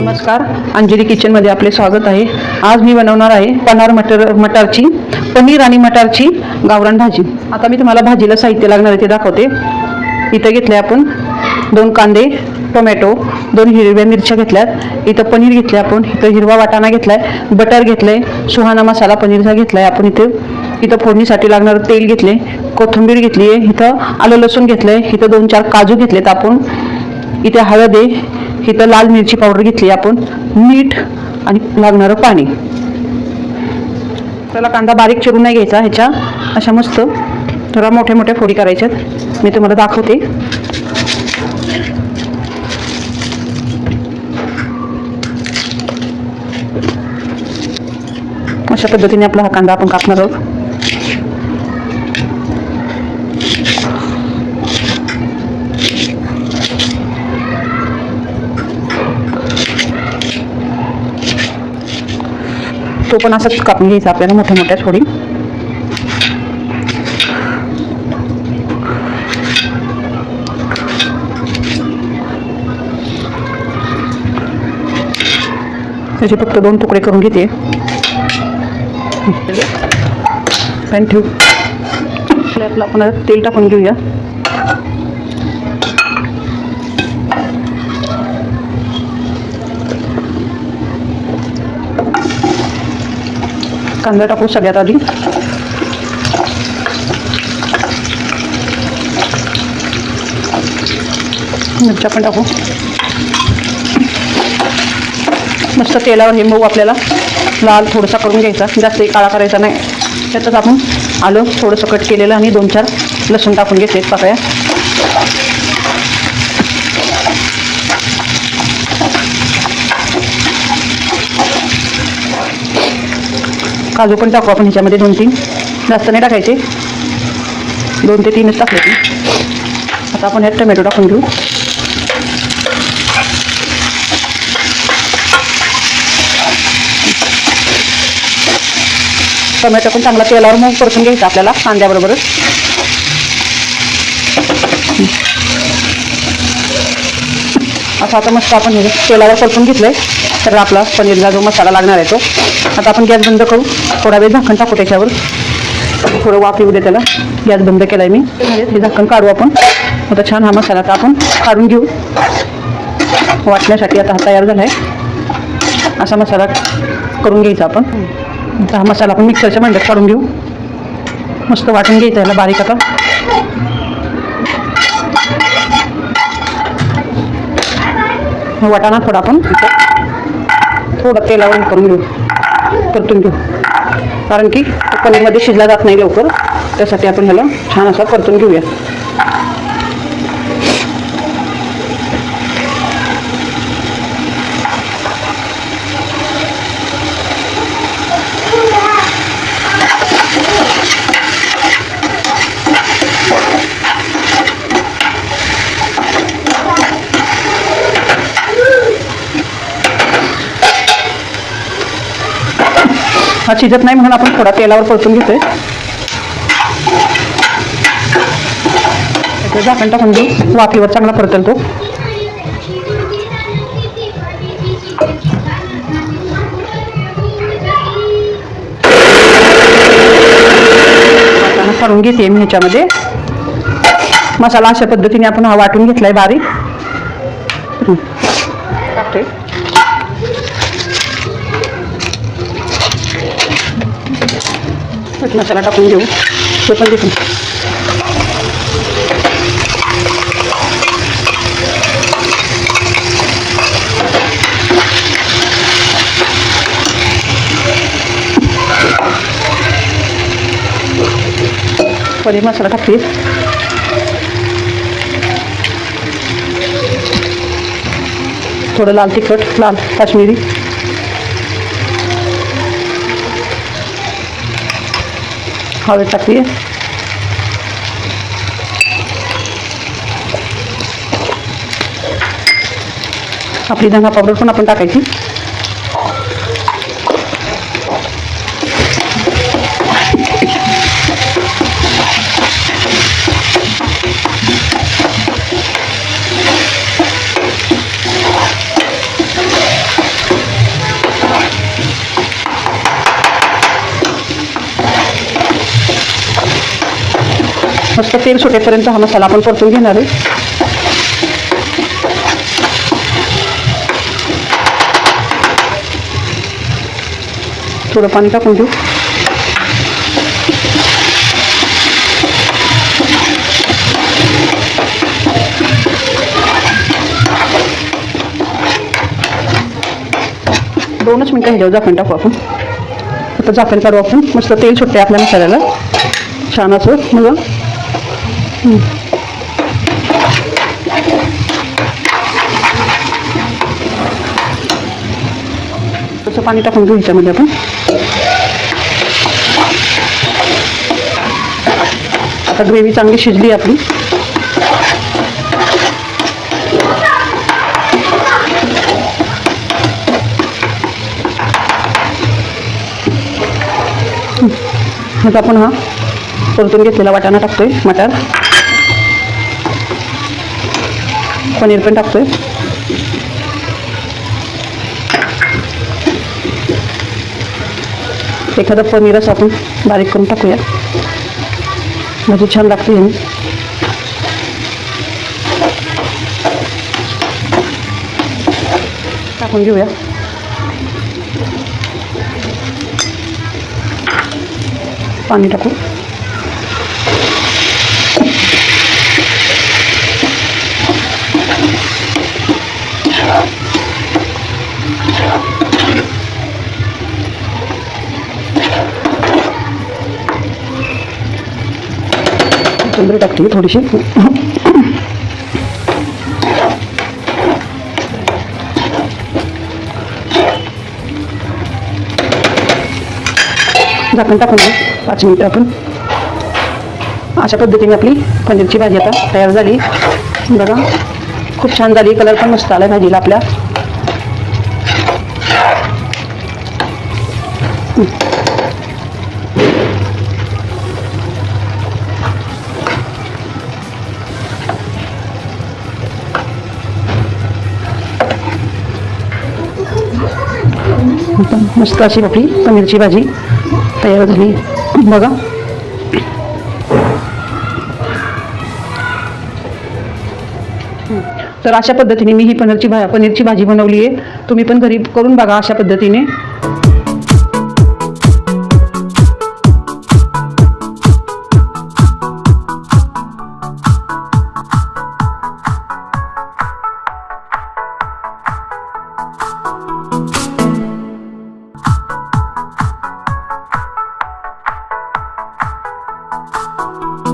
नमस्कार अंजली किचनमध्ये आपले स्वागत आहे. आज मी बनवणार आहे पनार मटर मटारची पनीर आणि मटारची गावरान भाजी. आता मी तुम्हाला भाजीला साहित्य लागणार आहे ते दाखवते. इथं घेतले आपण दोन कांदे टोमॅटो दोन हिरव्या मिरच्या घेतल्यात. इथं पनीर घेतले आपण. इथं हिरवा वाटाणा घेतलाय बटर घेतलंय सुहाना मसाला पनीरचा घेतलाय आपण इथे. इथं फोडणीसाठी लागणारं तेल घेतले कोथिंबीर घेतली आहे इथं आलं लसूण घेतलंय इथं दोन चार काजू घेतलेत आपण. इथे हळद आहे इथं लाल मिरची पावडर घेतली आपण. मीठ आणि लागणारं पाणी. त्याला कांदा बारीक चिरून नाही घ्यायचा ह्याच्या. अशा मस्त थोडा मोठ्या मोठ्या फोडी करायच्यात मी तुम्हाला दाखवते. अशा पद्धतीने आपला हा कांदा आपण कापणार आहोत. तो पण असं कापून घ्यायचा आपल्याला मोठ्या मोठ्या थोडी. त्याचे फक्त दोन तुकडे करून घेते. पॅन ठेवू. आपलं आपण तेल टाकून घेऊया. कांदा टाकू सगळ्यात आधी. मिरच्या पण टाकू. मस्त तेलावर हे मऊ आपल्याला. लाल थोडासा करून घ्यायचा. जास्तही काळा करायचा नाही. त्यातच आपण आलं थोडंसं कट केलेलं आणि दोन चार लसूण टाकून घेतले पाकळ्या. काजू पण टाकू आपण ह्याच्यामध्ये दोन तीन. जास्त नाही टाकायचे. दोन ते तीनच टाकले ती आता आपण ह्यात टोमॅटो टाकून घेऊ. टोमॅटो पण चांगला तेलावर मग परतून घ्यायचा आपल्याला कांद्याबरोबरच. असं आता मस्त आपण तेलावर परतून घेतलंय. तर आपला पनीरला जो मसाला लागणार आहे तो. आता आपण गॅस बंद करू. थोडा वेळ झाकण टाकू त्याच्यावर. थोडं वाफ येऊ दे त्याला. गॅस बंद केलाय मी. हे झाकण काढू आपण. आता छान हा मसाला आता आपण काढून घेऊ. वाटण्यासाठी आता हा तयार झाला आहे असा मसाला करून घ्यायचा आपण. आता हा मसाला आपण मिक्सरच्या भांड्यात काढून घेऊ. मस्त वाटून घ्यायचा याला बारीक आता. वाटाणा थोडा आपण थोडं तेलावर हे करून घेऊ. परतून घेऊ. कारण की पनीरमध्ये शिजला जात नाही लवकर. त्यासाठी आपण ह्याला छान असा परतून घेऊया. हा शिजत नाही म्हणून आपण थोडा तेलावर परतून घेतोय. झाकण टाकून देऊ. वाफेवर चांगला परतल तो. करून घेते मी ह्याच्यामध्ये. मसाला अशा पद्धतीने आपण हा वाटून घेतलाय बारीक. टाकतोय. टाकते मीठ मसाला टाकून घेऊ ते पण देखील पनीर मसाला टाकते थोडं लाल तिखट लाल काश्मीरी। हळद टाकली आपली धना पावडर पण आपण टाकायची मस्त तेल सुटेपर्यंत हा मसाला आपण परतून घेणार आहे. थोडं पाणी टाकून देऊ दोनच मिनटं ह्याच्यावर झाकण टाकू आपण. आता झाकण काढू आपण. मस्त तेल सुटते आपल्या मसाल्याला. छान असं मग तसं पाणी टाकून घेऊ ह्याच्यामध्ये आपण. आता ग्रेव्ही चांगली शिजली आपली. मग आपण हा परतून घेतलेला वाटाणा टाकतोय मटार. पनीर पण टाकतोय. एखादा पनीरच आपण बारीक करून टाकूया. भाजी छान लागते याने टाकून घेऊया. पाणी टाकू कोथिंबीर टाकते थोडीशी. झाकण टाकून पाच मिनिटं आपण. अशा पद्धतीने आपली पनीरची भाजी आता तयार झाली. बघा खूप छान झाली. कलर पण मस्त आला भाजीला आपल्या. मस्त अशी आपली पनीरची भाजी तयार झाली. बघा. तर अशा पद्धतीने मी ही पनीरची भा पनीरची भाजी बनवली आहे. तुम्ही पण घरी करून बघा अशा पद्धतीने.